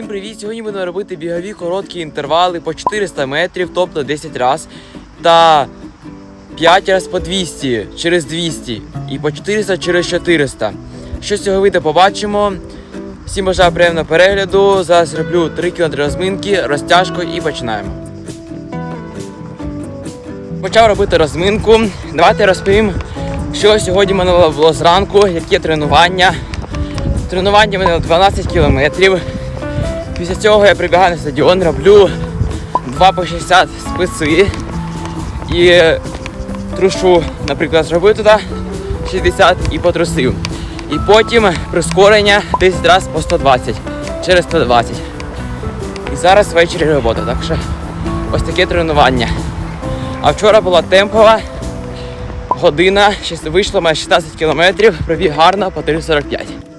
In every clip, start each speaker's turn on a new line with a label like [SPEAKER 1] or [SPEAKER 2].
[SPEAKER 1] Всім привіт! Сьогодні будемо робити бігові короткі інтервали по 400 метрів, тобто 10 раз. Та 5 раз по 200 через 200 і по 400 через 400. Що з цього вийде, побачимо. Всім бажаю приємного перегляду. Зараз роблю 3 км розминки, розтяжку і починаємо. Почав робити розминку. Давайте розповім, що сьогодні мене було зранку, які тренування. Тренування в мене 12 кілометрів. Після цього я прибігаю на стадіон, роблю 2 по 60 списи і трушу, наприклад, зробив туди 60 і потрусив. І потім прискорення 10 разів по 120 через 120. І зараз ввечері робота, так що ось таке тренування. А вчора була темпова година, вийшло майже 16 кілометрів, пробіг гарно по 3,45.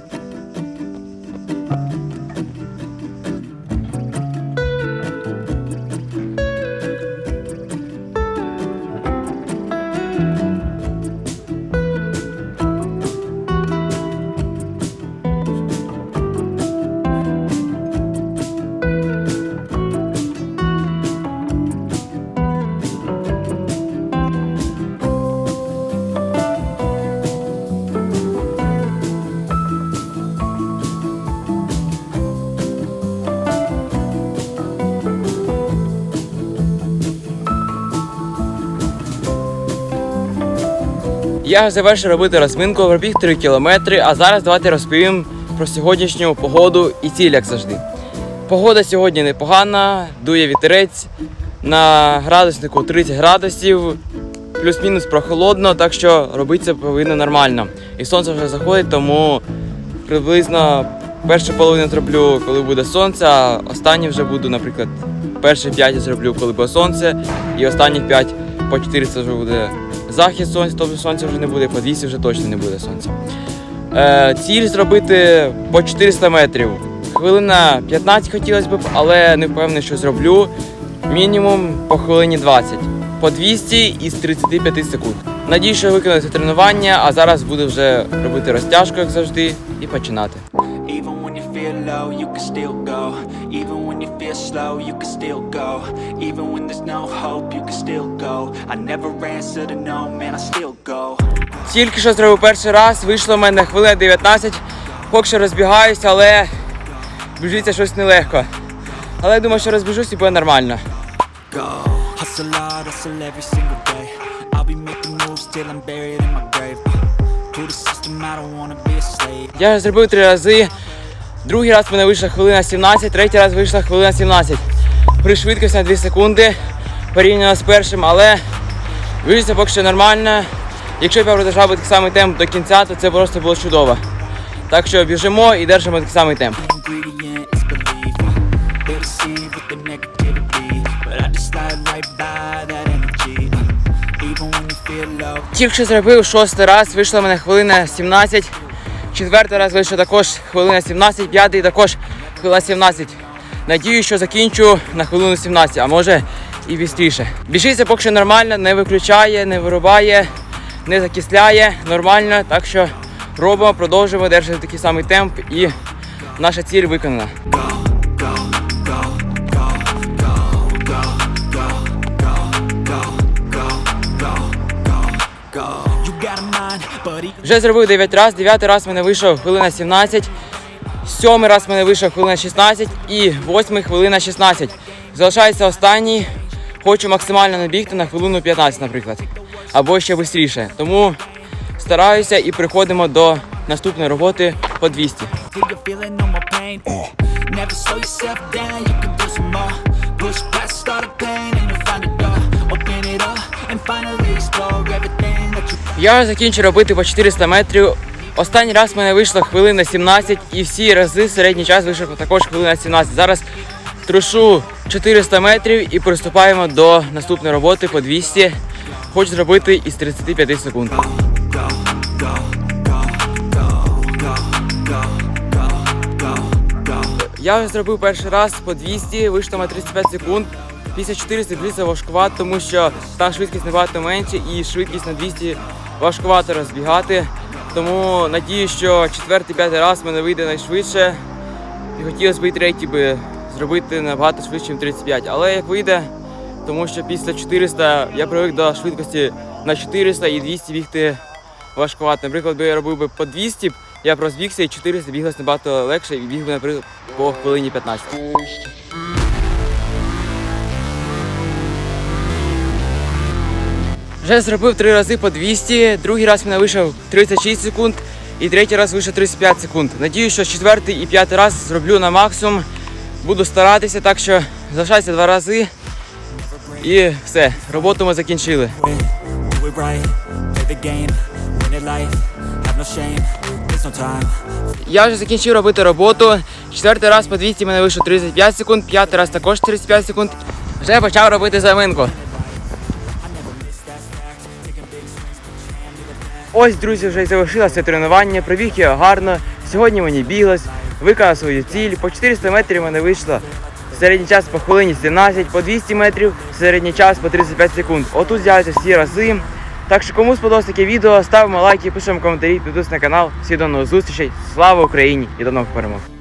[SPEAKER 1] Я завершив робити розминку, пробіг 3 кілометри, а зараз давайте розповім про сьогоднішню погоду і ціль, як завжди. Погода сьогодні непогана, дує вітерець на градуснику 30 градусів, плюс-мінус прохолодно, так що робити це повинно нормально. І сонце вже заходить, тому приблизно першу половину зроблю, коли буде сонце, а останні вже буду, наприклад, перші 5 зроблю, коли буде сонце, і останні 5 по 400 вже буде захід сонця, тобто сонця вже не буде, по 200 вже точно не буде сонця. Е, ціль зробити по 400 метрів. Хвилина 15 хотілося б, але не впевнений, що зроблю. Мінімум по хвилині 20. По 200 із 35 секунд. Надію, що виконаю тренування, а зараз буду вже робити розтяжку, як завжди, і починати.
[SPEAKER 2] Feel low, you can still go. Even when you feel slow, you can still go. Even when there's no hope, you can still go. I never answer to no, man, I still go.
[SPEAKER 1] Тільки що зробив перший раз, вийшло в мене хвилина 19. Поки що розбігаюся, але біжиться щось нелегко. Але я думаю, що розбіжусь і буде нормально. Я зробив три рази. Другий раз в мене вийшла хвилина 17, третій раз вийшла хвилина 17. При швидкості на 2 секунди порівняно з першим, але вийшло поки що нормально. Якщо б я продовжав би такий самий темп до кінця, то це просто було чудово. Так що біжимо і держимо такий самий темп. Тільки що зробив шостий раз, вийшла в мене хвилина 17. Четвертий раз вийшов також хвилина 17, п'ятий також хвилина 17. Надію, що закінчу на хвилину 17, а може і бістріше. Біжиться поки що нормально, не виключає, не вирубає, не закисляє, нормально. Так що робимо, продовжуємо держати такий самий темп і наша ціль виконана. Вже зробив 9 разів, 9 раз мене вийшов хвилина 17, 7 раз мене вийшов хвилина 16 і 8 хвилина 16. Залишається останній. Хочу максимально набігти на хвилину 15, наприклад. Або ще швидше. Тому стараюся і приходимо до наступної роботи по 200.
[SPEAKER 2] till you're feeling no more pain. Never
[SPEAKER 1] Я закінчу робити по 400 метрів. Останній раз в мене вийшло хвилина 17 і всі рази середній час вийшов також хвилина 17. Зараз трушу 400 метрів і приступаємо до наступної роботи по 200. Хочу зробити із 35 секунд. Я вже зробив перший раз по 200, вийшло на 35 секунд. Після 400 близько важкувато, тому що там швидкість набагато менше і швидкість на 200 важкувато розбігати. Тому надію, що четвертий, п'ятий раз мене вийде найшвидше. І хотілося б і третій би зробити набагато швидше, ніж 35. Але як вийде, тому що після 400 я привик до швидкості на 400 і 200 бігти важкувато. Наприклад, би я робив би по 200, я б розбігся і 400 біглось набагато легше і біг би, наприклад, по хвилині 15. Вже зробив три рази по 200, другий раз мене вийшов 36 секунд і третій раз вийшов 35 секунд. Надіюсь, що четвертий і п'ятий раз зроблю на максимум. Буду старатися, так що залишається два рази. І все, роботу ми закінчили. Я вже закінчив робити роботу. Четвертий раз по 200 мене вийшло 35 секунд, п'ятий раз також 35 секунд. Вже почав робити заминку. Ось, друзі, вже й залишилося тренування. Пробіг я гарно. Сьогодні мені біглось, виконав свою ціль. По 400 метрів мене вийшло середній час по хвилині 17, по 200 метрів середній час по 35 секунд. Отут з'являються всі рази. Так що кому сподобалось таке відео, ставимо лайки, пишемо коментарі, підписуйтесь на канал. Всі до нових зустрічей. Слава Україні і до нових перемог!